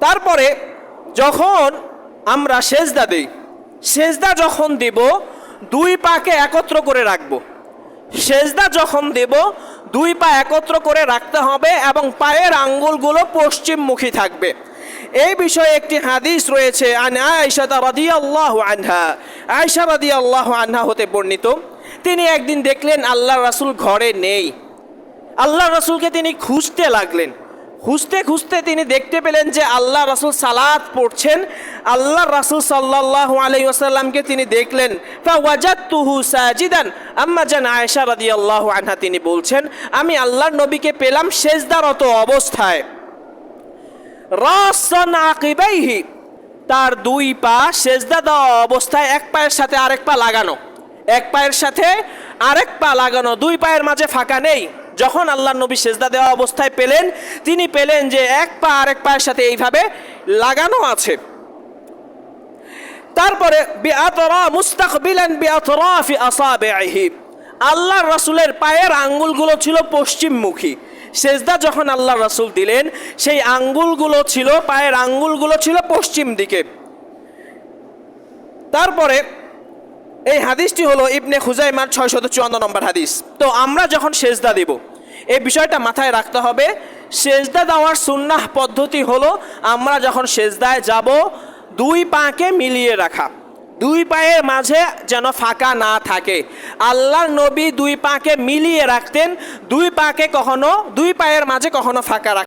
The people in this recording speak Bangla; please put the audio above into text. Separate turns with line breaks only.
তারপরে যখন আমরা সেজদা দিই, সেজদা যখন দেব, দুই পাকে একত্র করে রাখব। সেজদা যখন দেব, দুই পা একত্র করে রাখতে হবে এবং পায়ের আঙ্গুলগুলো পশ্চিমমুখী থাকবে। এই বিষয়ে একটি হাদিস রয়েছে আয়েশা হতে বর্ণিত, তিনি একদিন দেখলেন আল্লাহ রাসুল ঘরে নেই। আল্লাহ রাসূলকে তিনি খুঁজতে লাগলেন। খুঁজতে খুঁজতে তিনি দেখতে পেলেন যে আল্লাহ রাসূল সালাত পড়ছেন। আল্লাহ রাসূল সাল্লাল্লাহু আলাইহি ওয়াসাল্লামকে তিনি দেখলেন। ফাওয়াজাদতুহু সাজিদান। আম্মা জান আয়েশা রাদিয়াল্লাহু আনহা তিনি বলছেন, আমি আল্লাহর নবীকে পেলাম সেজদারত অবস্থায়। তার দুই পা সেজদা দেওয়া অবস্থায় এক পায়ের সাথে আরেক পা লাগানো। এক পায়ের সাথে আরেক পা লাগানো। দুই পায়ের মাঝে ফাঁকা নেই। যখন আল্লাহ নবী সেজদা দেওয়া অবস্থায় পেলেন, তিনি পেলেন যে এক পা আর আরেক পায়ের সাথে এইভাবে লাগানো আছে। তারপরে আল্লাহর রাসূলের পায়ের আঙ্গুলগুলো ছিল পশ্চিমমুখী। সেজদা যখন আল্লাহ রাসূল দিলেন, সেই আঙ্গুলগুলো ছিল, পায়ের আঙ্গুলগুলো ছিল পশ্চিম দিকে। তারপরে, এই হাদিসটি হলো ইবনে খুজাইমার ছয়শত চুয়ান্ন নম্বর হাদিস। তো আমরা যখন সেজদা দেব এই বিষয়টা মাথায় রাখতে হবে। সেজদা দেওয়ার সুন্নাহ পদ্ধতি হলো, আমরা যখন সেজদায় যাব, দুই পাকে মিলিয়ে রাখা। দুই পায়ের মাঝে যেন ফাঁকা না থাকে। আল্লাহর নবী দুই পাকে মিলিয়ে রাখতেন, দুই পাকে কখনো, দুই পায়ের মাঝে কখনো ফাঁকা রাখ